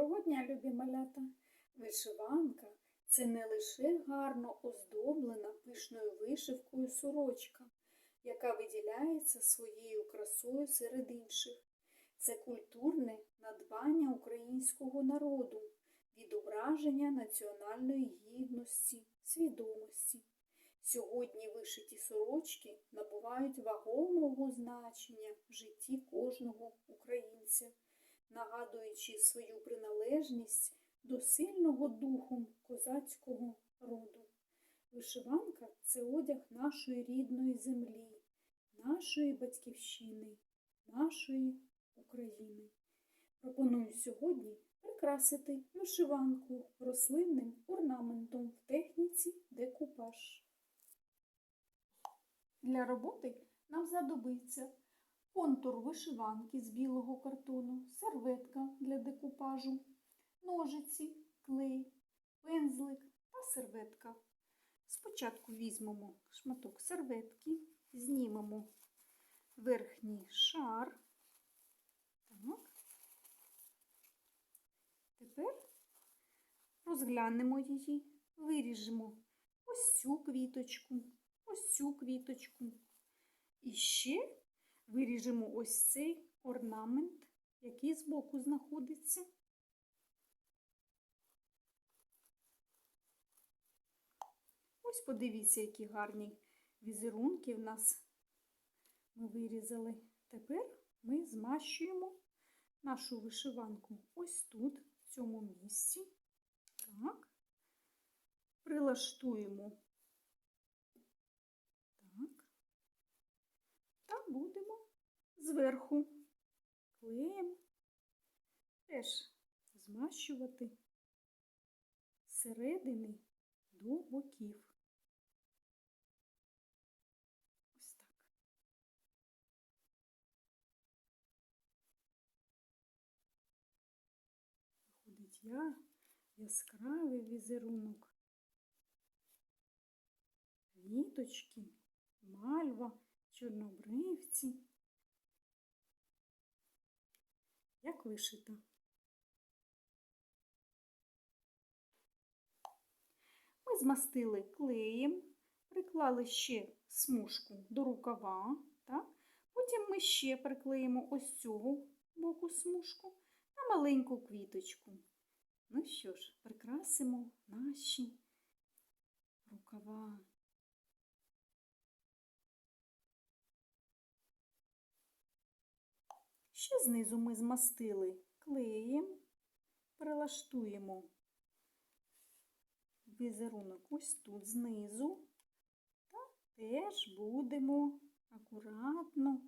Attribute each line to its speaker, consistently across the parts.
Speaker 1: Доброго дня, любі малята! Вишиванка це не лише гарно оздоблена пишною вишивкою сорочка, яка виділяється своєю красою серед інших. Це культурне надбання українського народу, відображення національної гідності, свідомості. Сьогодні вишиті сорочки набувають вагомого значення в житті кожного українця нагадуючи свою приналежність до сильного духом козацького роду. Вишиванка це одяг нашої рідної землі, нашої батьківщини, нашої України. Пропоную сьогодні прикрасити вишиванку рослинним орнаментом в техніці декупаж. Для роботи нам знадобиться контур вишиванки з білого картону, серветка для декупажу, ножиці, клей, пензлик та серветка. Спочатку візьмемо шматок серветки, знімемо верхній шар. Так. Тепер розглянемо її, виріжемо ось цю квіточку, ось цю квіточку. І ще виріжемо ось цей орнамент, який збоку знаходиться. Ось подивіться, які гарні візерунки в нас ми вирізали. Тепер ми змащуємо нашу вишиванку ось тут, в цьому місці. Так, прилаштуємо. Так. Та будемо зверху клеєм теж змащувати зсередини до боків. Ось так. Виходить я яскравий візерунок. Ніточки, мальва, чорнобривці. Як вишита. Ми змастили клеєм, приклали ще смужку до рукава. Так? Потім ми ще приклеїмо ось цього боку смужку та маленьку квіточку. Ну що ж, прикрасимо наші рукава. Ще знизу ми змастили клеєм, прилаштуємо візерунок ось тут знизу, та теж будемо акуратно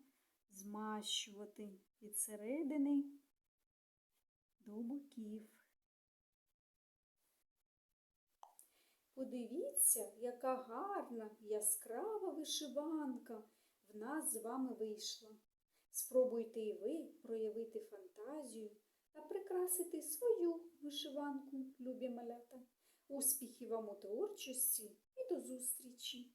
Speaker 1: змащувати від середини до боків. Подивіться, яка гарна яскрава вишиванка в нас з вами вийшла. Спробуйте і ви проявити фантазію та прикрасити свою вишиванку, любі малята. Успіхів вам у творчості і до зустрічі!